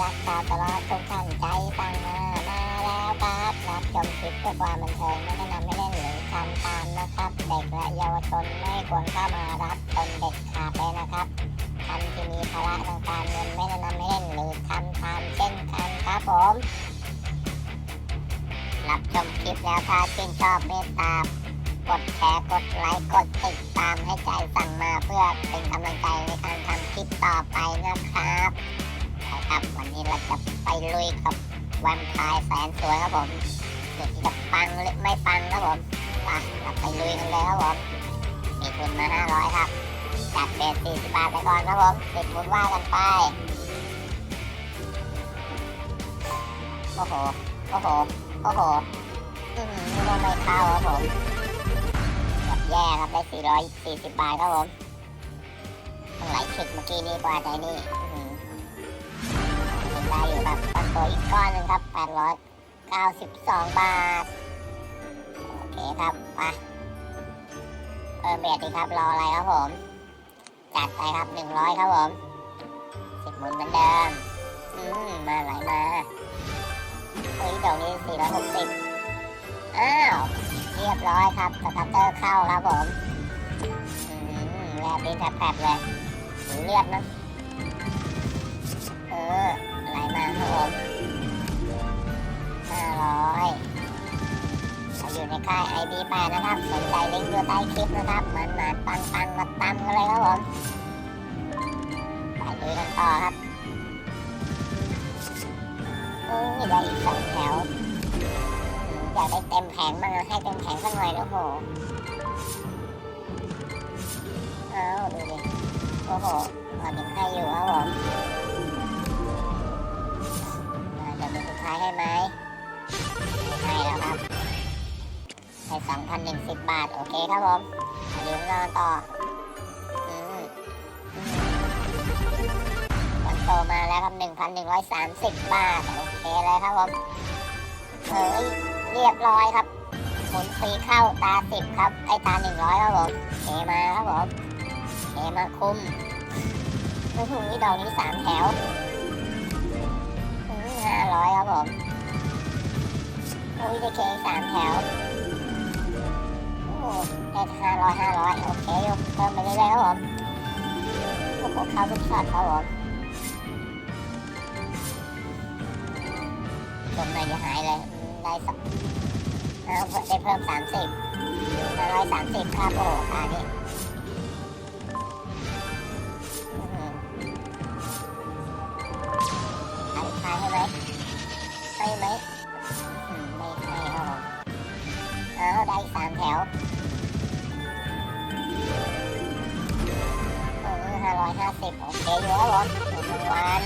รักชาวตลอดทุกท่านใจฟังมามาแล้วครับรับชมคลิปเพื่อความบันเทิงไม่แนะนำไม่เล่นหรือทำตามนะครับ เด็กและเยาวชนไม่ควรเข้ามารับชมเด็ดขาดเลยนะครับท่านที่มีภาระทางการเงินไม่แนะนำไม่เล่นหรือทำตามเช่นกันครับผมรับชมคลิปแล้วถ้าชื่นชอบเมตตากดแชร์กดไลค์กดติดตามให้ใจสั่งมาเพื่อเป็นกำลังใจในการทำคลิปต่อไปนะครับ นะครับ วันนี้เราจะไปลุยกับวันพายแสนสวยครับผมเดี๋ยวจะปังหรือไม่ปังครับผมไปเราไปลุยกันเลยครับผมมีทุนมา 500 ครับ จัดเบส40บาทไปก่อนครับผมติดบุญว่ากันไป โอ้โห โอ้โห โอ้โหอือหือว่าไม่เข้าครับผมแบบแย่ครับได้ 440 บาทครับผมต้องไหลถึกเมื่อกี้นี่กว่าใจนี่ ได้อยู่ครับตอนตัวอีกก้อนหนึ่งครับ892 บาท โอเคครับมาเพิ่มเบียดดีครับ รออะไรครับผม จัดไปครับ 100 ครับผมสิบหมุนเหมือนเดิม อืม มาไหลมาเฮ้ยดอกนี้ 460 อ้าว เรียบร้อยครับสตัตเตอร์เข้าครับผมแลบลิ้นแผลบเลยหูเลือดนะเออ ไหลมาครับผมห้าร้อยเราอยู่ในค่าย IB8 นะครับ สนใจลิงก์อยู่ใต้คลิปนะครับมันมาปังปังมาตั้มกันเลยครับผมไปดูกันต่อครับเออได้อีกสองแถวอยากได้เต็มแผงบ้างให้เต็มแผงสักหน่อยโอ้โหเอาดูดิโอ้โหก่อนยังให้อยู่ครับผมอ่า หนึ่งสิบบาท โอเคครับผมเดี๋ยวเราต่ออืคอนโซลมาแล้วครับหนึ่งพันหนึ่งร้อยสามสิบบาท โอเคเลยครับผมเฮ้ยเรียบร้อยครับหมุนฟรีเข้าตาสิบครับ ไอตาหนึ่งร้อยครับผมเคมาครับผมเคมาคุมโอ้ยดอกนี้สามแถวห้าร้อยครับผมโอ้ยได้เคสามแถว โอ้หได้ห้าร้อยห้าร้อยโอเคอยู่เพิ่มไปเรื่อยๆครับผมโอ้โหเข้าทุกช็อตครับผมตรงไหนจะหายเลยได้สักเอาได้เพิ่มสามสิบร้อยสามสิบครับโอ้ค่านี้อื้อหือขายให้ไหมให้ไหมไม่ให้ครับผมเอาได้สามแถว 1,650 โอเคอยู่ครับผมหนึ่งวัน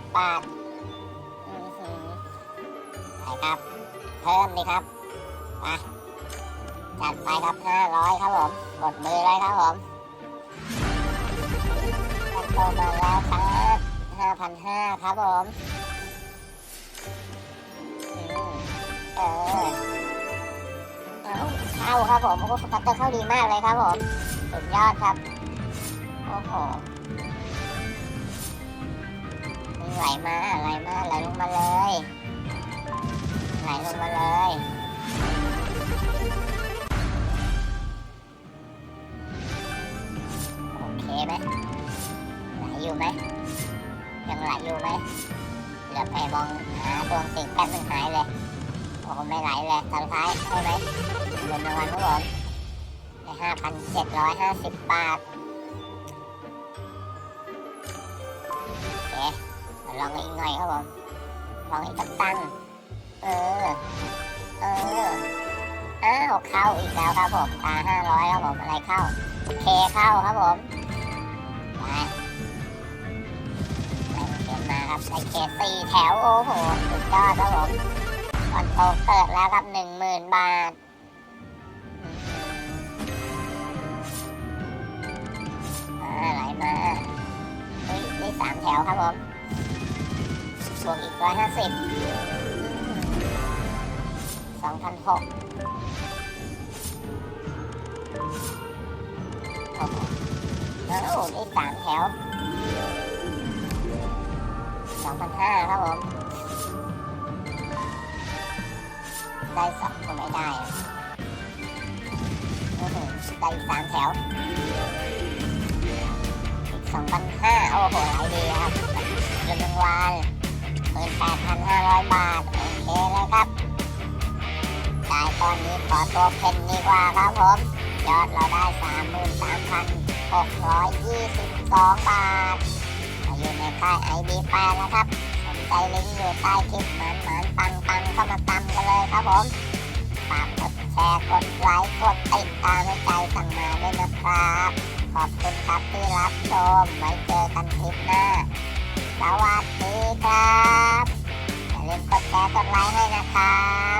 2,630 บาทไปครับ เพิ่มดีครับมาจัดไปครับ 500 ครับผม กดมือเลยครับผมกันโตมาแล้วครับ5,500 ครับผมเออเข้าครับผมโอ้โหสกัตเตอร์เข้าดีมากเลยครับผม สุดยอดครับ โอ้โหไหลมาไหลมาไหลลงมาเลยไหลลงมาเลยโอเคไหมไหลอยู่ไหมยังไหลอยู่ไหมเหลือไปมองหาดวงสิงแป๊บนึงหายเลยโอ้โหไม่ไหลเลยสุดท้ายใช่ไหมเงินรางวัลครับผมได้ห้าพัน เจ็ดร้อยห้าสิบบาทโอเคลองอีกหน่อยครับผม ลองอีกสักตั้งเออ เออ อ้าวเข้าอีกแล้วครับผมตาห้าร้อยครับผม อะไรเข้า เคเข้าครับผมไปไปเขียนมาครับได้เคสี่แถว โอ้โห สุดยอดครับผมตอนโตเกิดแล้วครับหนึ่งหมื่นบาท ไหลมาเฮ้ยได้สามแถวครับผมบวกอีกร้อยห้าสิบสองพันหกโอ้โหเอ้าได้สามแถวสองพันห้าครับผม ได้สองก็ไม่ได้ได้สามแถว อีกสองพันห้าโอ้โหไหลดีครับเงินรางวัลหมื่นแปดพันห้าร้อยบาท โอเคเลยครับจ่ายตอนนี้ขอตัวเพนดีกว่าครับผม ยอดเราได้สามหมื่นสามพันหกร้อยยี่สิบสองบาทมาอยู่ในค่ายไอบีแปนะครับสนใจลิงก์อยู่ใต้คลิปหมันหมันปังปังเข้ามาตำกันเลยครับผมฝากกดแชร์กดไลค์กดติดตามให้ใจสั่งมาด้วยนะครับ ขอบคุณครับที่รับชม ไว้เจอกันคลิปหน้า สวัสดีครับ อย่าลืมกดแชร์กดไลค์ให้นะครับ